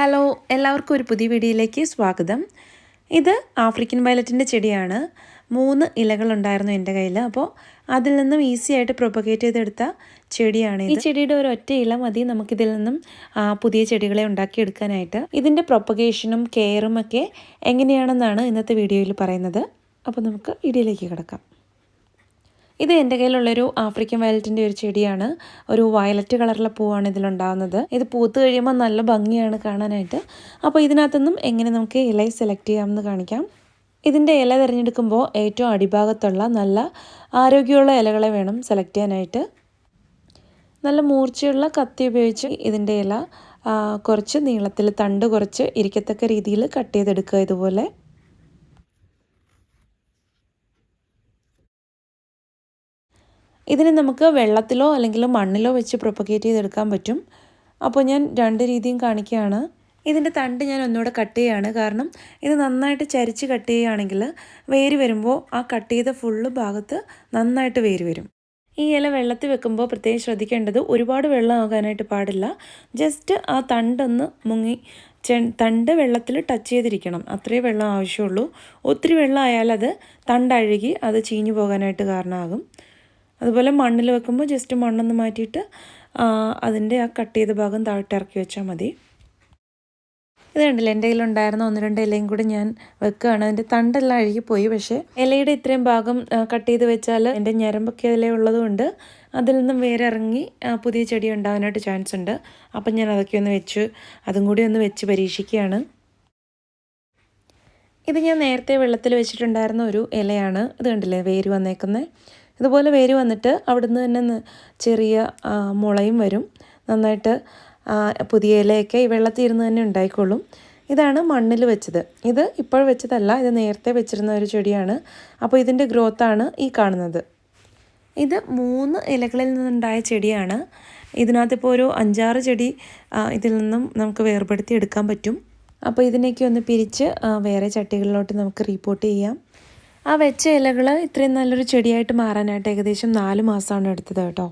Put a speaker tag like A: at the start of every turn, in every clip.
A: Hello എല്ലാവർക്കും ഒരു പുതിയ വീഡിയോയിലേക്ക് സ്വാഗതം. ഇത് ആഫ്രിക്കൻ വയലറ്റിന്റെ ചെടിയാണ്. മൂന്ന് ഇലകളുണ്ടായിരുന്നു എന്റെ കയ്യിൽ. അപ്പോൾ അതിൽ നിന്നും ഈസി ആയിട്ട് പ്രൊപ്പഗേറ്റ് ചെയ്തെടുത്ത ചെടിയാണ് ഈ ചെടിയുടെ ഒരു ഒറ്റ ഇല മതി നമുക്കിതിൽ നിന്നും പുതിയ ചെടികളെ ഉണ്ടാക്കിയെടുക്കാനായിട്ട്. ഇതിന്റെ പ്രൊപ്പഗേഷനും കെയറും ഒക്കെ എങ്ങനെയാണെന്നാണ് ഇന്നത്തെ വീഡിയോയിൽ പറയുന്നത്. അപ്പോൾ നമുക്ക് ഇടിയിലേക്ക് കിടക്കാം. ഇത് എന്റെ കയ്യിലുള്ളൊരു ആഫ്രിക്കൻ വയലറ്റിന്റെ ഒരു ചെടിയാണ്. ഒരു വയലറ്റ് കളറിലെ പൂവാണ് ഇതിലുണ്ടാകുന്നത് ഇത് പൂത്ത് കഴിയുമ്പോൾ നല്ല ഭംഗിയാണ് കാണാനായിട്ട്. അപ്പോൾ ഇതിനകത്തുനിന്നും എങ്ങനെ നമുക്ക് ഇല സെലക്ട് ചെയ്യാമെന്ന് കാണിക്കാം. ഇതിന്റെ ഇല തിരഞ്ഞെടുക്കുമ്പോൾ ഏറ്റവും അടിഭാഗത്തുള്ള നല്ല ആരോഗ്യമുള്ള ഇലകളെ വേണം സെലക്ട് ചെയ്യാനായിട്ട്. നല്ല മൂർച്ചയുള്ള കത്തി ഉപയോഗിച്ച് ഇതിന്റെ ഇല കുറച്ച് നീളത്തിൽ തണ്ട് കുറച്ച് ഇരിക്കത്തക്ക രീതിയിൽ കട്ട് ചെയ്തെടുക്കുക ഇതുപോലെ. ഇതിനെ നമുക്ക് വെള്ളത്തിലോ അല്ലെങ്കിൽ മണ്ണിലോ വെച്ച് പ്രൊപ്പഗേറ്റ് ചെയ്തെടുക്കാൻ പറ്റും. അപ്പോൾ ഞാൻ രണ്ട് രീതിയും കാണിക്കുകയാണ്. ഇതിന്റെ തണ്ട് ഞാൻ ഒന്നുകൂടെ കട്ട് ചെയ്യുകയാണ്. കാരണം ഇത് നന്നായിട്ട് ചരിച്ച് കട്ട് ചെയ്യുകയാണെങ്കിൽ വേര് വരുമ്പോൾ ആ കട്ട് ചെയ്ത ഫുള്ള് ഭാഗത്ത് നന്നായിട്ട് വേര് വരും. ഈ ഇല വെള്ളത്തിൽ വെക്കുമ്പോൾ പ്രത്യേകം ശ്രദ്ധിക്കേണ്ടത് ഒരുപാട് വെള്ളം ആകാനായിട്ട് പാടില്ല. ജസ്റ്റ് ആ തണ്ടൊന്ന് മുങ്ങി ചെ തണ്ട് വെള്ളത്തിൽ ടച്ച് ചെയ്തിരിക്കണം. അത്രേ വെള്ളം ആവശ്യമുള്ളൂ. ഒത്തിരി വെള്ളം ആയാൽ അത് തണ്ടഴുകി അത് ചീഞ്ഞു പോകാനായിട്ട് കാരണമാകും. അതുപോലെ മണ്ണിൽ വെക്കുമ്പോൾ ജസ്റ്റ് മണ്ണൊന്ന് മാറ്റിയിട്ട് അതിന്റെ ആ കട്ട് ചെയ്ത ഭാഗം താഴ്ത്തി ഇറക്കി വെച്ചാൽ മതി. ഇത് കണ്ടില്ല എന്റെ കയ്യിലുണ്ടായിരുന്ന ഒന്ന് രണ്ട് ഇലയും കൂടി ഞാൻ വെക്കുകയാണ്. അതിന്റെ തണ്ടെല്ലാം അഴുകിപ്പോയി പക്ഷേ ഇലയുടെ ഇത്രയും ഭാഗം കട്ട് ചെയ്ത് വെച്ചാൽ എന്റെ ഞരമ്പൊക്കെ ഇല ഉള്ളതുകൊണ്ട് അതിൽ നിന്നും വേറെ ഇറങ്ങി പുതിയ ചെടി ഉണ്ടാകാനായിട്ട് ചാൻസ് ഉണ്ട്. അപ്പം ഞാൻ അതൊക്കെ ഒന്ന് വെച്ച് അതും കൂടി ഒന്ന് വെച്ച് പരീക്ഷിക്കുകയാണ്. ഇത് ഞാൻ നേരത്തെ വെള്ളത്തിൽ വെച്ചിട്ടുണ്ടായിരുന്ന ഒരു ഇലയാണ്. ഇത് കണ്ടില്ലേ വേര് വന്നേക്കുന്നത് ഇതുപോലെ വേര് വന്നിട്ട് അവിടുന്ന് തന്നെ ചെറിയ മുളയും വരും. നന്നായിട്ട് പുതിയ ഇലയൊക്കെ ഈ വെള്ളത്തിൽ ഇരുന്ന് തന്നെ ഉണ്ടായിക്കോളും. ഇതാണ് മണ്ണിൽ വെച്ചത്. ഇത് ഇപ്പോൾ വെച്ചതല്ല ഇത് നേരത്തെ വെച്ചിരുന്ന ഒരു ചെടിയാണ്. അപ്പോൾ ഇതിന്റെ ഗ്രോത്താണ് ഈ കാണുന്നത്. ഇത് മൂന്ന് ഇലകളിൽ നിന്നുണ്ടായ ചെടിയാണ്. ഇതിനകത്ത് ഇപ്പോൾ ഒരു അഞ്ചാറ് ചെടി ഇതിൽ നിന്നും നമുക്ക് വേർപെടുത്തി എടുക്കാൻ പറ്റും. അപ്പോൾ ഇതിനെയൊക്കെ ഒന്ന് പിരിച്ച് വേറെ ചട്ടികളിലോട്ട് നമുക്ക് റീപോർട്ട് ചെയ്യാം. ആ വെച്ച ഇലകൾ ഇത്രയും നല്ലൊരു ചെടിയായിട്ട് മാറാനായിട്ട് ഏകദേശം നാല് മാസമാണ് എടുത്തത് കേട്ടോ.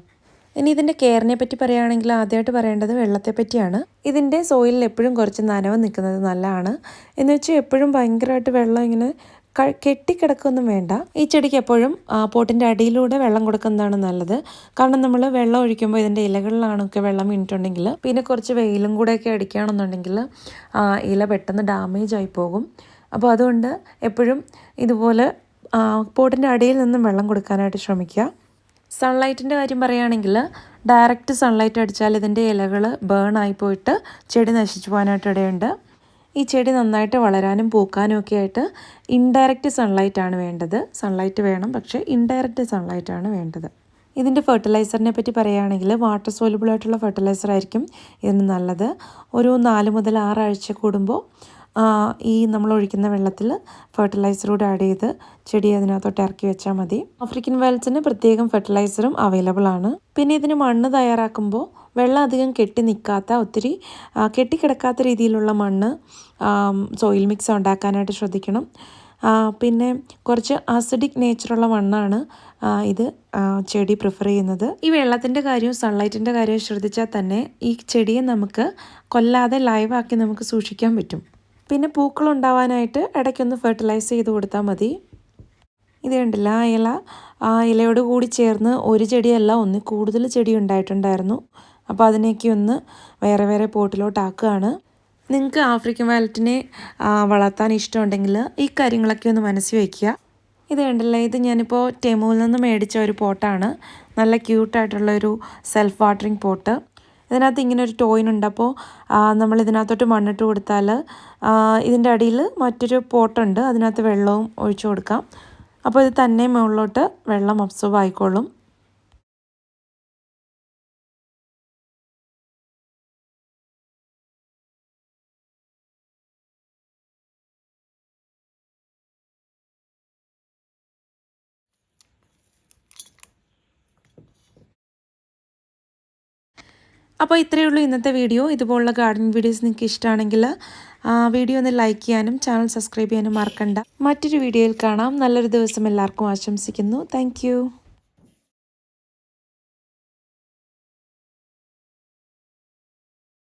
A: ഇനി ഇതിന്റെ കെയറിനെ പറ്റി പറയുകയാണെങ്കിൽ ആദ്യമായിട്ട് പറയേണ്ടത് വെള്ളത്തെ പറ്റിയാണ്. ഇതിന്റെ സോയിലിൽ എപ്പോഴും കുറച്ച് നനവ് നിൽക്കുന്നത് നല്ലതാണ്. എന്ന് വെച്ചാൽ എപ്പോഴും ഭയങ്കരമായിട്ട് വെള്ളം ഇങ്ങനെ കെട്ടിക്കിടക്കൊന്നും വേണ്ട. ഈ ചെടിക്ക് എപ്പോഴും പോട്ടിന്റെ അടിയിലൂടെ വെള്ളം കൊടുക്കുന്നതാണ് നല്ലത്. കാരണം നമ്മൾ വെള്ളം ഒഴിക്കുമ്പോൾ ഇതിന്റെ ഇലകളിലാണൊക്കെ വെള്ളം വീണിട്ടുണ്ടെങ്കിൽ പിന്നെ കുറച്ച് വെയിലും കൂടെയൊക്കെ അടിക്കുകയാണെന്നുണ്ടെങ്കിൽ ഇല പെട്ടെന്ന് ഡാമേജ് ആയി പോകും. അപ്പോൾ അതുകൊണ്ട് എപ്പോഴും ഇതുപോലെ പോട്ടിന്റെ അടിയിൽ നിന്നും വെള്ളം കൊടുക്കാനായിട്ട് ശ്രമിക്കുക. സൺലൈറ്റിന്റെ കാര്യം പറയുകയാണെങ്കിൽ ഡയറക്റ്റ് സൺലൈറ്റ് അടിച്ചാൽ ഇതിന്റെ ഇലകൾ ബേൺ ആയി പോയിട്ട് ചെടി നശിച്ചു പോകാനായിട്ട് ഇടയുണ്ട്. ഈ ചെടി നന്നായിട്ട് വളരാനും പൂക്കാനും ഒക്കെ ആയിട്ട് ഇൻഡയറക്റ്റ് സൺലൈറ്റ് ആണ് വേണ്ടത്. സൺലൈറ്റ് വേണം പക്ഷേ ഇൻഡയറക്റ്റ് സൺലൈറ്റ് ആണ് വേണ്ടത്. ഇതിന്റെ ഫെർട്ടിലൈസറിനെ പറ്റി പറയുകയാണെങ്കിൽ വാട്ടർ സോലുബിൾ ആയിട്ടുള്ള ഫെർട്ടിലൈസർ ആയിരിക്കും ഇതിന് നല്ലത്. ഒരു നാല് മുതൽ ആറാഴ്ച കൂടുമ്പോൾ ഈ നമ്മൾ ഒഴിക്കുന്ന വെള്ളത്തിൽ ഫെർട്ടിലൈസർ കൂടെ ആഡ് ചെയ്ത് ചെടി അതിനകത്തോട്ട് ഇറക്കി വെച്ചാൽ മതി. ആഫ്രിക്കൻ വയൽസിന് പ്രത്യേകം ഫെർട്ടിലൈസറും അവൈലബിൾ ആണ്. പിന്നെ ഇതിന് മണ്ണ് തയ്യാറാക്കുമ്പോൾ വെള്ളം അധികം കെട്ടി നിൽക്കാത്ത ഒത്തിരി കെട്ടിക്കിടക്കാത്ത രീതിയിലുള്ള മണ്ണ് സോയിൽ മിക്സ് ഉണ്ടാക്കാനായിട്ട് ശ്രദ്ധിക്കണം. പിന്നെ കുറച്ച് അസിഡിക് നേച്ചറുള്ള മണ്ണാണ് ഇത് ചെടി പ്രിഫർ ചെയ്യുന്നത്. ഈ വെള്ളത്തിന്റെ കാര്യവും സൺലൈറ്റിന്റെ കാര്യവും ശ്രദ്ധിച്ചാൽ തന്നെ ഈ ചെടിയെ നമുക്ക് കൊല്ലാതെ ലൈവാക്കി നമുക്ക് സൂക്ഷിക്കാൻ പറ്റും. പിന്നെ പൂക്കൾ ഉണ്ടാവാനായിട്ട് ഇടയ്ക്കൊന്ന് ഫെർട്ടിലൈസ് ചെയ്ത് കൊടുത്താൽ മതി. ഇത് കണ്ടില്ല ആ ഇല? ആ ഇലയോട് കൂടി ചേർന്ന് ഒരു ചെടിയല്ല ഒന്ന് കൂടുതൽ ചെടി ഉണ്ടായിട്ടുണ്ടായിരുന്നു. അപ്പോൾ അതിനേക്ക് ഒന്ന് വേറെ വേറെ പോട്ടിലോട്ടാക്കുകയാണ് നിങ്ങൾക്ക് ആഫ്രിക്കൻ വാലറ്റിനെ വളർത്താൻ ഇഷ്ടമുണ്ടെങ്കിൽ ഈ കാര്യങ്ങളൊക്കെ ഒന്ന് മനസ്സിൽ വയ്ക്കുക. ഇത് കണ്ടില്ലേ ഇത് ഞാനിപ്പോൾ ടെമുവിൽ നിന്ന് മേടിച്ച ഒരു പോട്ടാണ്. നല്ല ക്യൂട്ടായിട്ടുള്ളൊരു സെൽഫ് വാട്ടറിങ് പോട്ട്. ഇതിനകത്ത് ഇങ്ങനെ ഒരു ടോയിനുണ്ട് അപ്പോൾ നമ്മൾ ഇതിനകത്തോട്ട് മണ്ണിട്ട് കൊടുത്താൽ ഇതിന്റെ അടിയിൽ മറ്റൊരു പോട്ടുണ്ട്. അതിനകത്ത് വെള്ളവും ഒഴിച്ചു കൊടുക്കാം. അപ്പോൾ ഇത് തന്നെ മുകളിലോട്ട് വെള്ളം അബ്സോർബ് ആയിക്കോളും. അപ്പോൾ ഇത്രയേ ഉള്ളൂ ഇന്നത്തെ വീഡിയോ. ഇതുപോലുള്ള ഗാർഡൻ വീഡിയോസ് നിങ്ങൾക്ക് ഇഷ്ടമാണെങ്കിൽ വീഡിയോ ഒന്ന് ലൈക്ക് ചെയ്യാനും ചാനൽ സബ്സ്ക്രൈബ് ചെയ്യാനും മറക്കണ്ട. മറ്റൊരു വീഡിയോയിൽ കാണാം. നല്ലൊരു ദിവസം എല്ലാവർക്കും ആശംസിക്കുന്നു. താങ്ക്